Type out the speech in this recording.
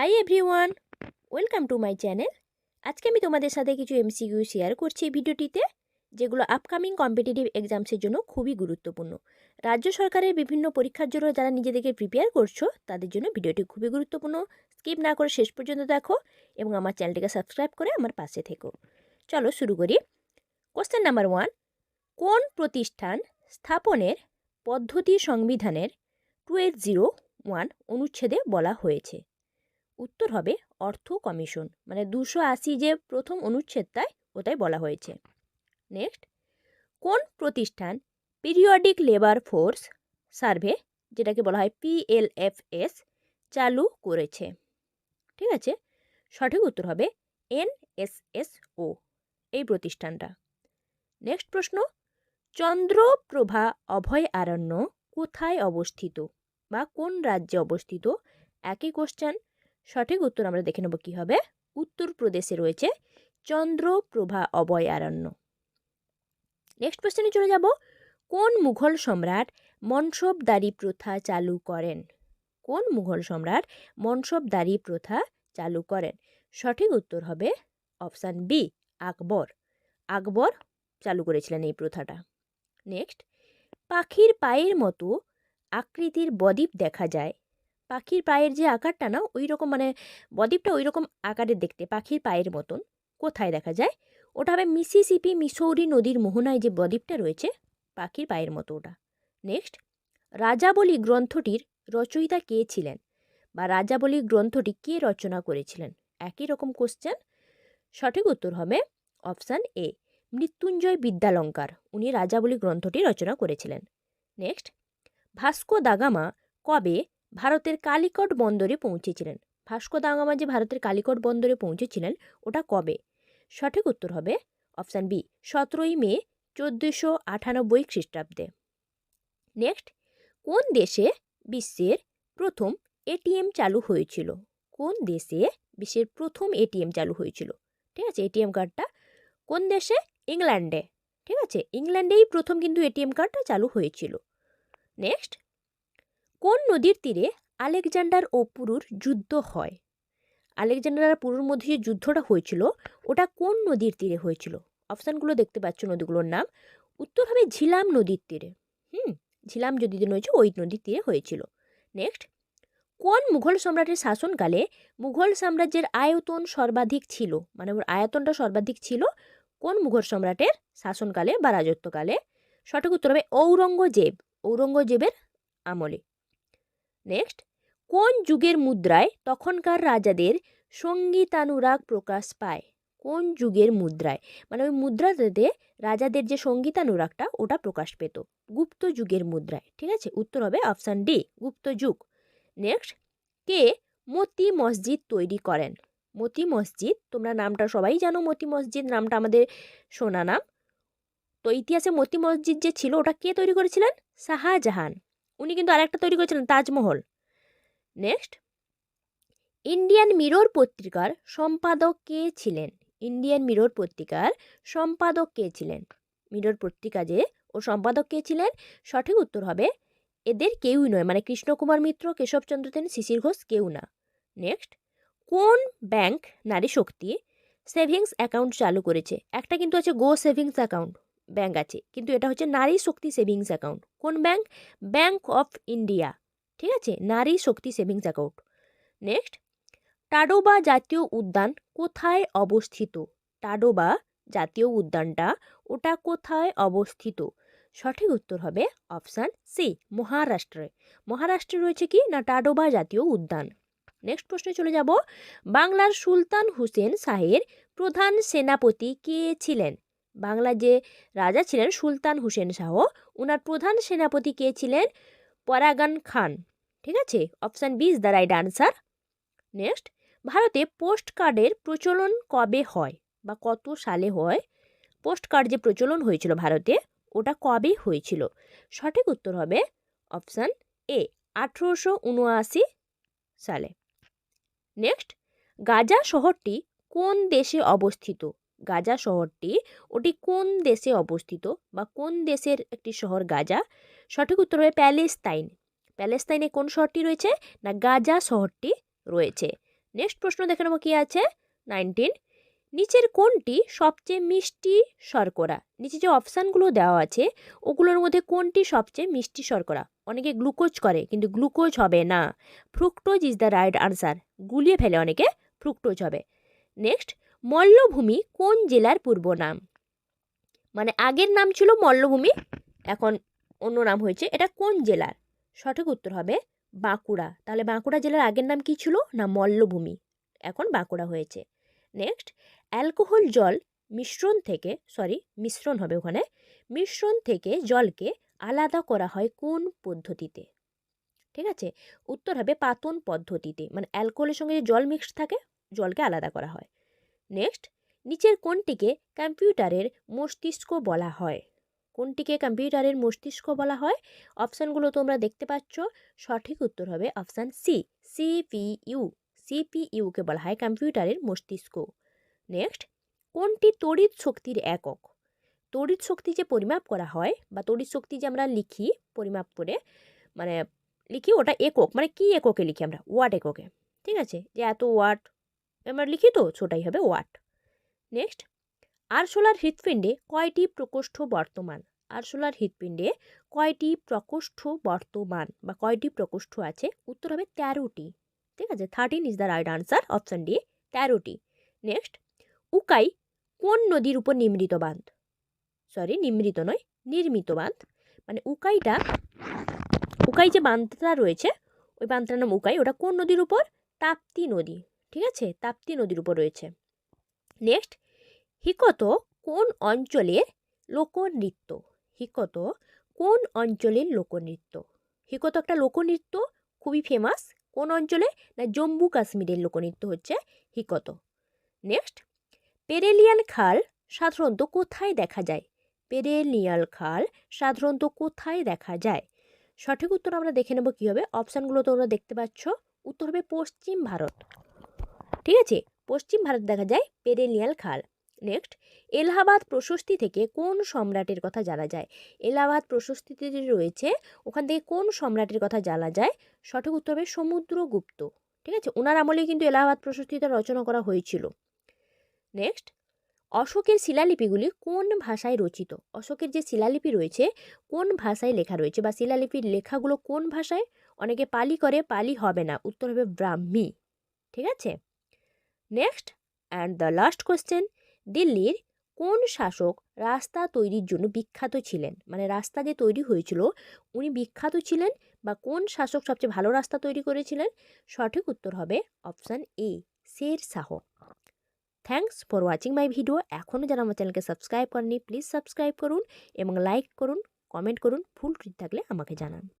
Hi everyone welcome to my channel আজকে আমি তোমাদের সাথে কিছু এমসিকিউ শেয়ার করছি এই ভিডিওটিতে, যেগুলো আপকামিং কম্পিটিটিভ এক্সামসের জন্য খুবই গুরুত্বপূর্ণ। রাজ্য সরকারের বিভিন্ন পরীক্ষার জন্য যারা নিজেদেরকে প্রিপেয়ার করছ, তাদের জন্য ভিডিওটি খুবই গুরুত্বপূর্ণ। স্কিপ না করে শেষ পর্যন্ত দেখো এবং আমার চ্যানেলটিকে সাবস্ক্রাইব করে আমার পাশে থেকো। চলো শুরু করি। কোশ্চেন নাম্বার ওয়ান কোন প্রতিষ্ঠান স্থাপনের পদ্ধতি সংবিধানের টু এইট জিরো ওয়ান অনুচ্ছেদে বলা হয়েছে? উত্তর হবে অর্থ কমিশন। মানে দুশো আশি যে প্রথম অনুচ্ছেদটায় ওটাই বলা হয়েছে। নেক্সট, কোন প্রতিষ্ঠান পিরিয়ডিক লেবার ফোর্স সার্ভে, যেটাকে বলা হয় পিএলএফএস চালু করেছে? ঠিক আছে, সঠিক উত্তর হবে এনএসএসও এই প্রতিষ্ঠানটা। নেক্সট প্রশ্ন, চন্দ্রপ্রভা অভয়ারণ্য কোথায় অবস্থিত বা কোন রাজ্যে অবস্থিত? একই কোশ্চেন সঠিক উত্তর আমরা দেখে নেব কী হবে? উত্তরপ্রদেশে রয়েছে চন্দ্রপ্রভা অভয়ারণ্য। নেক্সট কোশ্চেনে চলে যাব। কোন মুঘল সম্রাট মনসবদারি প্রথা চালু করেন? কোন মুঘল সম্রাট মনসবদারি প্রথা চালু করেন? সঠিক উত্তর হবে অপশান বি, আকবর। আকবর চালু করেছিলেন এই প্রথাটা। নেক্সট পাখির পায়ের মতো আকৃতির বদ্বীপ দেখা যায়। পাখির পায়ের যে আকারটা না ওই রকম মানে বদ্বীপটা ওই রকম আকারের দেখতে, পাখির পায়ের মতন। কোথায় দেখা যায়? ওটা হবে মিসিসিপি মিসৌরি নদীর মোহনায় যে বদ্বীপটা রয়েছে, পাখির পায়ের মতো ওটা। নেক্সট রাজাবলী গ্রন্থটির রচয়িতা কে ছিলেন? বা রাজাবলী গ্রন্থটি কে রচনা করেছিলেন? একই রকম কোশ্চেন সঠিক উত্তর হবে অপশান এ মৃত্যুঞ্জয় বিদ্যালঙ্কার। উনি রাজাবলী গ্রন্থটি রচনা করেছিলেন। নেক্সট, ভাস্কো দাগামা কবে ভারতের কালিকট বন্দরে পৌঁছেছিলেন। ভাস্কো দাগামা যে ভারতের কালিকট বন্দরে পৌঁছেছিলেন, ওটা কবে? সঠিক উত্তর হবে অপশান বি, সতেরোই মে, চোদ্দোশো আটানব্বই খ্রিস্টাব্দে। নেক্সট, কোন দেশে বিশ্বের প্রথম এটিএম চালু হয়েছিল? কোন দেশে বিশ্বের প্রথম এটিএম চালু হয়েছিল? ঠিক আছে এটিএম কার্ডটা। কোন দেশে? ইংল্যান্ডে। ঠিক আছে, ইংল্যান্ডেই প্রথম কিন্তু এটিএম কার্ডটা চালু হয়েছিল। নেক্সট কোন নদীর তীরে আলেকজান্ডার ও পুরুর যুদ্ধ হয়? আলেকজান্ডার আর পুরুর মধ্যে যে যুদ্ধটা হয়েছিল, ওটা কোন নদীর তীরে হয়েছিল? অপশানগুলো দেখতে পাচ্ছ নদীগুলোর নাম। উত্তর হবে ঝিলাম নদীর তীরে। হুম, ঝিলাম যদি হয়েছে, ওই নদীর তীরে হয়েছিল। নেক্সট, কোন মুঘল সম্রাটের শাসনকালে মুঘল সাম্রাজ্যের আয়তন সর্বাধিক ছিল? মানে ওর আয়তনটা সর্বাধিক ছিল কোন মুঘল সম্রাটের শাসনকালে বা রাজত্বকালে? সঠিক উত্তর হবে ঔরঙ্গজেব। ঔরঙ্গজেবের আমলে। নেক্সট কোন যুগের মুদ্রায় তখনকার রাজাদের সঙ্গীতানুরাগ প্রকাশ পায়? কোন যুগের মুদ্রায়? মানে ওই মুদ্রাতে রাজাদের যে সঙ্গীতানুরাগটা, ওটা প্রকাশ পেত। গুপ্ত যুগের মুদ্রায়, ঠিক আছে? উত্তর হবে অপশান ডি গুপ্ত যুগ। নেক্সট কে মতি মসজিদ তৈরি করেন? মতি মসজিদ, তোমরা নামটা সবাই জানো মতি মসজিদ, নামটা আমাদের শোনা নাম। তো ইতিহাসে মতি মসজিদ যে ছিল, ওটা কে তৈরি করেছিলেন? শাহজাহান। উনি কিন্তু আরেকটা তৈরি করেছিলেন, তাজমহল। নেক্সট ইন্ডিয়ান মিরর পত্রিকার সম্পাদক কে ছিলেন? ইন্ডিয়ান মিরর পত্রিকার সম্পাদক কে ছিলেন? মিরর পত্রিকা যে, ও সম্পাদক কে ছিলেন? সঠিক উত্তর হবে এদের কেউই নয় মানে কৃষ্ণকুমার মিত্র, কেশবচন্দ্র সেন, শিশির ঘোষ কেউ না। নেক্সট কোন ব্যাংক নারী শক্তি সেভিংস অ্যাকাউন্ট চালু করেছে? একটা কিন্তু আছে গো সেভিংস অ্যাকাউন্ট ব্যাংক আছে। কিন্তু এটা হচ্ছে নারী শক্তি সেভিংস অ্যাকাউন্ট। কোন ব্যাংক ব্যাংক অফ ইন্ডিয়া। ঠিক আছে? Nari Shakti savings account. Next. Tadoba জাতীয় উদ্যান কোথায় অবস্থিত? টাডোবা জাতীয় উদ্যানটা ওটা কোথায় অবস্থিত? সঠিক উত্তর হবে অপশান সি মহারাষ্ট্রে। মহারাষ্ট্রে রয়েছে কি? না, টাডোবা জাতীয় উদ্যান। নেক্সট প্রশ্নে চলে যাব। বাংলার সুলতান হুসেন শাহের প্রধান সেনাপতি কে ছিলেন? বাংলার যে রাজা ছিলেন সুলতান হুসেন শাহ ওনার প্রধান সেনাপতি কে ছিলেন? পরাগান খান। ঠিক আছে? Option B is the right answer. Next, ভারতে পোস্ট কার্ডের প্রচলন কবে হয় বা কত সালে হয়? পোস্ট কার্ড যে প্রচলন হয়েছিল ভারতে, ওটা কবে হয়েছিল? সঠিক উত্তর হবে অপশান এ, আঠেরোশো উনআশি সালে। নেক্সট, গাজা শহরটি কোন দেশে অবস্থিত? গাজা শহরটি, ওটি কোন দেশে অবস্থিত বা কোন দেশের একটি শহর গাজা? সঠিক উত্তর হবে প্যালেস্তাইন। প্যালেস্তাইনে কোন শহরটি রয়েছে না গাজা শহরটি রয়েছে? নেক্সট প্রশ্ন দেখে নেব কী আছে? নাইনটিন। নিচের কোনটি সবচেয়ে মিষ্টি শর্করা? নিচে যে অপশানগুলো দেওয়া আছে, ওগুলোর মধ্যে কোনটি সবচেয়ে মিষ্টি শর্করা? অনেকে গ্লুকোজ করে, কিন্তু গ্লুকোজ হবে না। Fructose is the right answer. গুলিয়ে ফেলে অনেকে ফ্রুক্টোজ হবে। নেক্সট মল্লভূমি কোন জেলার পূর্ব নাম? মানে আগের নাম ছিল মল্লভূমি, এখন অন্য নাম হয়েছে। এটা কোন জেলার? সঠিক উত্তর হবে বাঁকুড়া। তাহলে বাঁকুড়া জেলার আগের নাম কি ছিল? না, মল্লভূমি। এখন বাঁকুড়া হয়েছে। নেক্সট, অ্যালকোহল জল মিশ্রণ থেকে, সরি, মিশ্রণ হবে ওখানে, মিশ্রণ থেকে জলকে আলাদা করা হয় কোন পদ্ধতিতে? ঠিক আছে? উত্তর হবে পাতন পদ্ধতিতে। মানে অ্যালকোহলের সঙ্গে যে জল মিক্সড থাকে, জলকে আলাদা করা হয়। নেক্সট নিচের কোনটিকে কম্পিউটারের মস্তিষ্ক বলা হয়। কোনটিকে কম্পিউটারের মস্তিষ্ক বলা হয়। অপশানগুলো তোমরা দেখতে পাচ্ছ। সঠিক উত্তর হবে অপশান সি সিপিইউ সিপিইউকে বলা হয় কম্পিউটারের মস্তিষ্ক। নেক্সট কোনটি তড়িৎ শক্তির একক। তড়িৎ শক্তি যে পরিমাপ করা হয় বা তড়িৎ শক্তি যে আমরা লিখি, পরিমাপ করে মানে লিখি ওটা একক। মানে কি এককে লিখি আমরা? ওয়াট এককে। ঠিক আছে? যে এত ওয়াট আমরা লিখি তো ছোটাই হবে ওয়াট। নেক্সট, আরশোলার হৃৎপিণ্ডে কয়টি প্রকোষ্ঠ বর্তমান? আরশোলার হৃৎপিণ্ডে কয়টি প্রকোষ্ঠ বর্তমান বা কয়টি প্রকোষ্ঠ আছে? উত্তর হবে তেরোটি। ঠিক আছে thirteen is the right answer option D তেরোটি। নেক্সট, উকাই কোন নদীর উপর নিমৃত বাঁধ? সরি নিমৃত নয়, নির্মিত বাঁধ। মানে উকাইটা, উকাই যে বাঁধটা রয়েছে, ওই বাঁধটার নাম উকাই। ওটা কোন নদীর উপর? তাপ্তি নদী। ঠিক আছে? তাপ্তি নদীর উপর রয়েছে। নেক্সট হিকত কোন অঞ্চলের লোকনৃত্য? হিকত কোন অঞ্চলের লোকনৃত্য? হিকত একটা লোকনৃত্য, খুবই ফেমাস কোন অঞ্চলে? না, জম্মু কাশ্মীরের লোকনৃত্য হচ্ছে হিকত। নেক্সট পেরেলিয়ান খাল সাধারণত কোথায় দেখা যায়? পেরেলিয়াল খাল সাধারণত কোথায় দেখা যায়? সঠিক উত্তর আমরা দেখে নেব কী হবে অপশানগুলো তোমরা দেখতে পাচ্ছ। উত্তর হবে পশ্চিম ভারত। ঠিক আছে? পশ্চিম ভারত দেখা যায় পেরেলিয়াল খাল। নেক্সট এলাহাবাদ প্রশস্তি থেকে কোন সম্রাটের কথা জানা যায়? এলাহাবাদ প্রশস্তিতে যে রয়েছে, ওখান থেকে কোন সম্রাটের কথা জানা যায়? সঠিক উত্তর হবে সমুদ্রগুপ্ত। ঠিক আছে? ওনার আমলেই কিন্তু এলাহাবাদ প্রশস্তিটা রচনা করা হয়েছিল। নেক্সট অশোকের শিলালিপিগুলি কোন ভাষায় রচিত? অশোকের যে শিলালিপি রয়েছে, কোন ভাষায় লেখা রয়েছে? বা শিলালিপির লেখাগুলো কোন ভাষায়? অনেকে পালি করে, পালি হবে না। উত্তর হবে ব্রাহ্মী। ঠিক আছে? Next and the last question দিল্লির কোন শাসক রাস্তা তৈরির জন্য বিখ্যাত ছিলেন? মানে রাস্তা যে তৈরি হয়েছিল, উনি বিখ্যাত ছিলেন বা কোন শাসক সবচেয়ে ভালো রাস্তা তৈরি করেছিলেন? সঠিক উত্তর হবে option A Sher Shah. Thanks for watching my video এখনও যারা আমার চ্যানেলকে সাবস্ক্রাইব করেনি প্লিজ সাবস্ক্রাইব করুন এবং লাইক করুন কমেন্ট করুন ফুল ভুল থাকলে আমাকে জানান।